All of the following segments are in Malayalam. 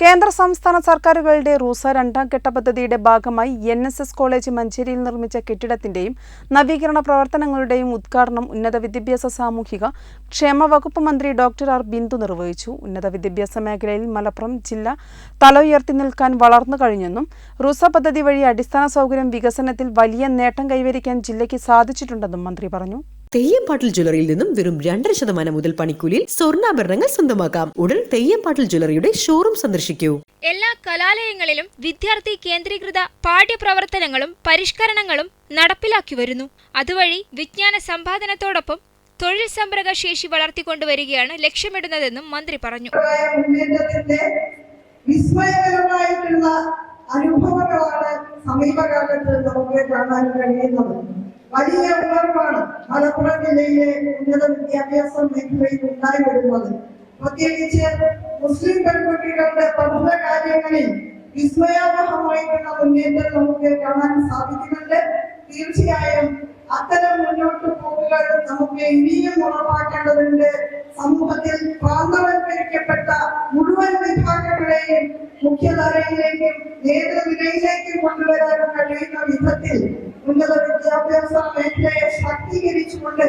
കേന്ദ്ര സംസ്ഥാന സർക്കാരുകളുടെ റൂസ രണ്ടാം ഘട്ട പദ്ധതിയുടെ ഭാഗമായി എൻ എസ് എസ് കോളേജ് മഞ്ചേരിയിൽ നിർമ്മിച്ച കെട്ടിടത്തിന്റെയും നവീകരണ പ്രവർത്തനങ്ങളുടെയും ഉദ്ഘാടനം ഉന്നത വിദ്യാഭ്യാസ സാമൂഹിക ക്ഷേമ വകുപ്പ് മന്ത്രി ഡോക്ടർ ആർ ബിന്ദു നിർവഹിച്ചു. ഉന്നത വിദ്യാഭ്യാസ മേഖലയിൽ മലപ്പുറം ജില്ല തല ഉയർത്തി നിൽക്കാൻ വളർന്നു കഴിഞ്ഞെന്നും റൂസ പദ്ധതി വഴി അടിസ്ഥാന സൗകര്യം വികസനത്തിൽ വലിയ നേട്ടം കൈവരിക്കാൻ ജില്ലയ്ക്ക് സാധിച്ചിട്ടുണ്ടെന്നും മന്ത്രി പറഞ്ഞു. തെയ്യംപാട്ടിൽ ജ്വല്ലറിയിൽ നിന്നും വെറും രണ്ടര ശതമാനം മുതൽ പണിക്കൂലിയിൽ സ്വർണാഭരണങ്ങൾ സ്വന്തമാക്കാം. ഉടൻ തെയ്യംപാട്ടിൽ ജ്വല്ലറിയുടെ ഷോറൂം സന്ദർശിക്കൂ. എല്ലാ കലാലയങ്ങളിലും വിദ്യാർത്ഥി കേന്ദ്രീകൃത പാഠ്യപ്രവർത്തനങ്ങളും പരിഷ്കരണങ്ങളും നടപ്പിലാക്കി വരുന്നു. അതുവഴി വിജ്ഞാന സമ്പാദനത്തോടൊപ്പം തൊഴിൽ സംരംഭ ശേഷി വളർത്തിക്കൊണ്ടുവരികയാണ് ലക്ഷ്യമിടുന്നതെന്നും മന്ത്രി പറഞ്ഞു. വിസ്മയകരമായിട്ടുള്ള അനുഭവങ്ങളാണ് സമീപകാലത്ത് നമുക്ക് കാണാൻ കഴിയുന്നത്. വലിയ ഉണർവാണ് മലപ്പുറം ജില്ലയിലെ ഉന്നത വിദ്യാഭ്യാസ മേഖലയിൽ ഉണ്ടായി വരുന്നത് പ്രത്യേകിച്ച് മുസ്ലിം പെൺകുട്ടികളുടെ പഠന കാര്യങ്ങളിൽ വിസ്മയാവഹമായിട്ടുള്ള മുന്നേറ്റം നമുക്ക് കാണാൻ സാധിക്കുന്നുണ്ട്. തീർച്ചയായും അത്തരം മുന്നോട്ട് പോക്കുകൾ നമുക്ക് ഇനിയും ഉറപ്പാക്കേണ്ടതുണ്ട്. സമൂഹത്തിൽ പ്രാന്തവൽക്കരിക്കപ്പെട്ട മുഴുവൻ വിഭാഗങ്ങളെയും മുഖ്യധാരയിലേക്കും നേതൃനിരയിലേക്കും കൊണ്ടുവരാൻ കഴിയുന്ന വിധത്തിൽ ഉന്നത വിദ്യാഭ്യാസ മേഖലയെ ശാക്തീകരിച്ചുകൊണ്ട്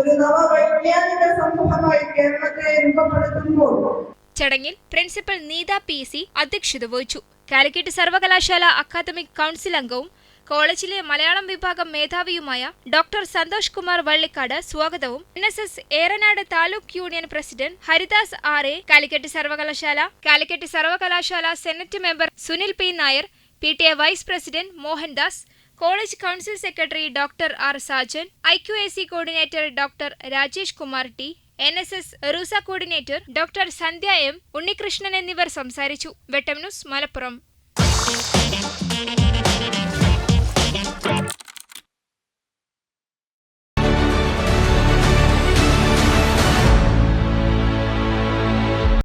ഒരു നവവൈജ്ഞാനിക സമൂഹമായി കേരളത്തെ രൂപപ്പെടുത്തുമ്പോൾ ചടങ്ങിൽ പ്രിൻസിപ്പൽ നീത പി സി അധ്യക്ഷത വഹിച്ചു. കാലിക്കറ്റ് സർവകലാശാല അക്കാദമിക് കൗൺസിൽ അംഗവും കോളേജിലെ മലയാളം വിഭാഗം മേധാവിയുമായ ഡോക്ടർ സന്തോഷ് കുമാർ വള്ളിക്കാട് സ്വാഗതവും. N S S Eranad taluk union president Haridas R A Calicut സർവകലാശാല കാലിക്കറ്റ് സർവകലാശാല senate member Sunil P Nair P T A vice president Mohandas college council secretary doctor R Sajan I Q A C coordinator doctor Rajesh Kumar T N S S RUSA coordinator doctor Sandhya M Unnikrishnan എന്നിവർ സംസാരിച്ചു. വെട്ടം ന്യൂസ് മലപ്പുറം.